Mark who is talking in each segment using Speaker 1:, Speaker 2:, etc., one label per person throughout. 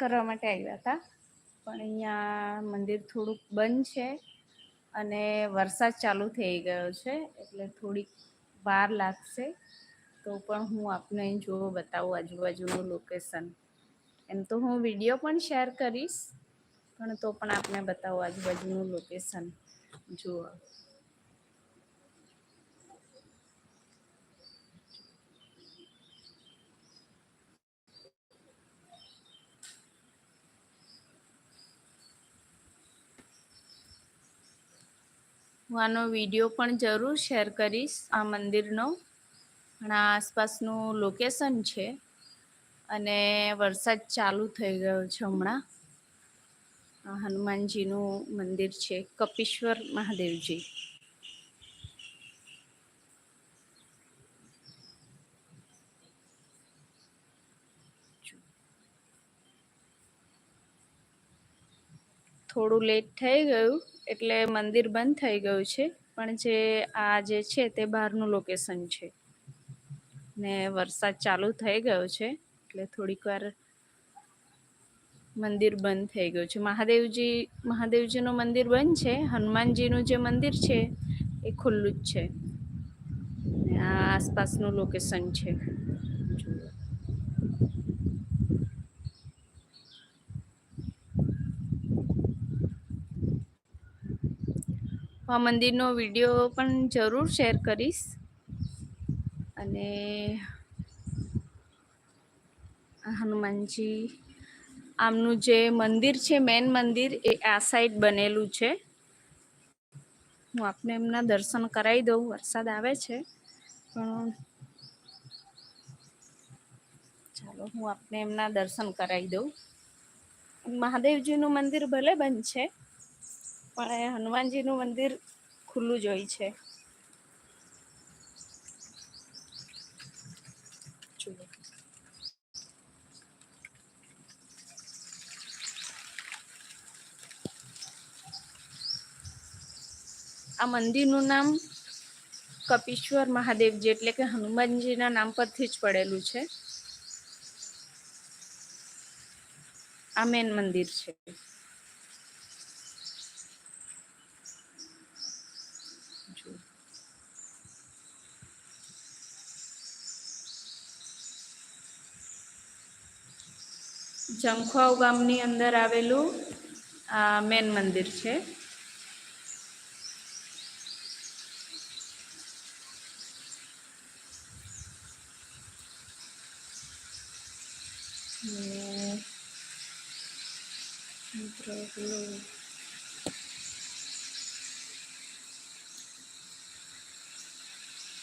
Speaker 1: કરવા માટે આવ્યા હતા. પણ અહીંયા મંદિર થોડુંક બંધ છે અને વરસાદ ચાલુ થઈ ગયો છે, એટલે થોડીક વાર લાગશે. તો પણ હું આપને જો બતાવું આજુબાજુનું લોકેશન એમ તો હું વીડિયો પણ શેર કરીશ, પણ તો પણ આપને બતાવું આજુબાજુનું લોકેશન જુઓ. હું આનો વીડિયો પણ જરૂર શેર કરીશ, આ મંદિરનો. પણ આ આસપાસનું લોકેશન છે અને વરસાદ ચાલુ થઈ ગયો છે હમણાં. હનુમાનજીનું મંદિર છે, કપીશ્વર મહાદેવજી. થોડું લેટ થઈ ગયું, એટલે મંદિર બંધ થઈ ગયું છે. પણ જે આ જે છે તે બહારનું લોકેશન છે. ને વરસાદ ચાલુ થઈ ગયો છે, એટલે થોડીક વાર મંદિર બંધ થઈ ગયું છે. મહાદેવજી, મહાદેવજીનું મંદિર બંધ છે. હનુમાનજીનું જે મંદિર છે, એ ખુલ્લું જ છે. આ આસપાસનું લોકેશન છે. આ મંદિરનો વીડિયો પણ જરૂર શેર કરીશ. અને હનુમાનજી, આમનું જે મંદિર છે, મેન મંદિર, એ આ સાઈડ બનેલું છે. હું આપને એમના દર્શન કરાવી દઉં, વરસાદ આવે છે, પણ ચાલો, હું આપને એમના દર્શન કરાવી દઉં. મહાદેવજીનું મંદિર ભલે બંધ છે પણ હનુમાનજીનું મંદિર ખુલ્લું જ હોય છે. આ મંદિરનું નામ કપીશ્વર મહાદેવજી એટલે કે હનુમાનજીના નામ પરથી જ પડેલું છે. આ મેન મંદિર છે. જમખાવ ગામની અંદર આવેલું, આ, મેન મંદિર છે.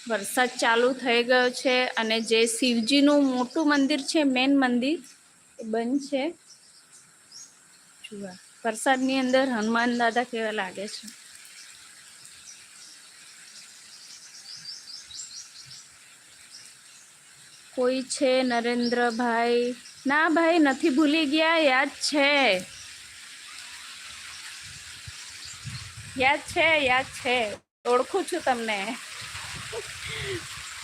Speaker 1: વરસાદ ચાલુ થઈ ગયો છે અને જે શિવજીનું મોટું મંદિર છે, મેન મંદિર બંધ છે જુઓ પ્રસાદની અંદર હનુમાન દાદા કેવા લાગે છે? કોઈ છે નરેન્દ્રભાઈ? ના ભાઈ, નથી ભૂલી ગયા, યાદ છે. યાદ છે યાદ છે. ઓળખું છું તમને.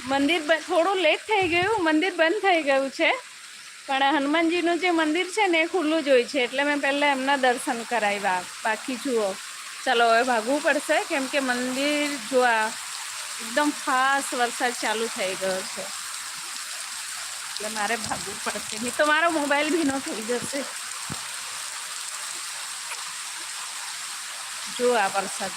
Speaker 1: મંદિર થોડું લેટ થઈ ગયું, મંદિર બંધ થઈ ગયું છે. પણ હનુમાનજીનું જે મંદિર છે ને એ ખુલ્લું જ હોય છે. એટલે મેં પહેલાં એમના દર્શન કરાવ્યા. બાકી જુઓ. ચાલો, હવે ભાગવું પડશે કેમ કે મંદિર જોવા એકદમ ફાસ્ટ વરસાદ ચાલુ થઈ ગયો છે. એટલે મારે ભાગવું પડશે. નહીં તો મારો મોબાઈલ ભીનો થઈ જશે. જો આ વરસાદ.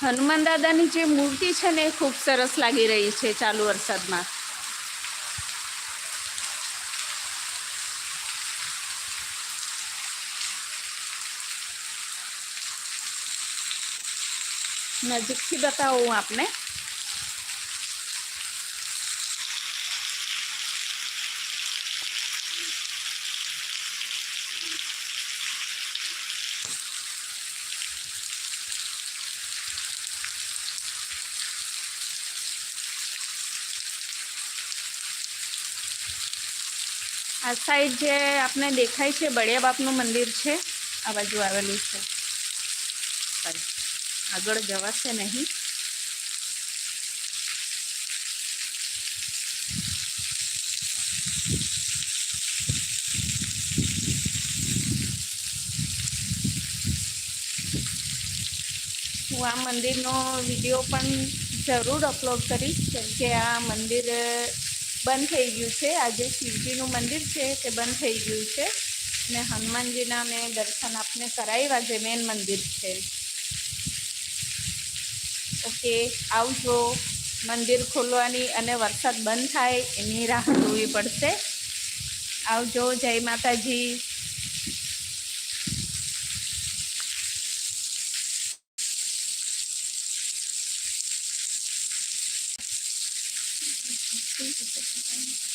Speaker 1: હનુમાન દાદાની જે મૂર્તિ છે ને એ ખૂબ સરસ લાગી રહી છે ચાલુ વરસાદમાં. નજીકથી બતાવું આપને. આ સાઈડ જે આપને દેખાય છે, બળિયા બાપનું મંદિર છે, આ બાજુ આવેલું છે. આગળ જવાશે નહીં. હું આ મંદિરનો વીડિયો પણ જરૂર અપલોડ કરીશ, કેમ કે આ મંદિર બંધ થઈ ગયું છે. આજે શિવજીનું મંદિર છે તે બંધ થઈ ગયું છે. અને હનુમાનજીના મેં દર્શન આપને કરાવ્યા જે મેન મંદિર છે. ઓકે આવજો. મંદિર ખોલવાની અને વરસાદ બંધ થાય એની રાહ જોવી પડશે. આવજો. જય માતાજી. করতে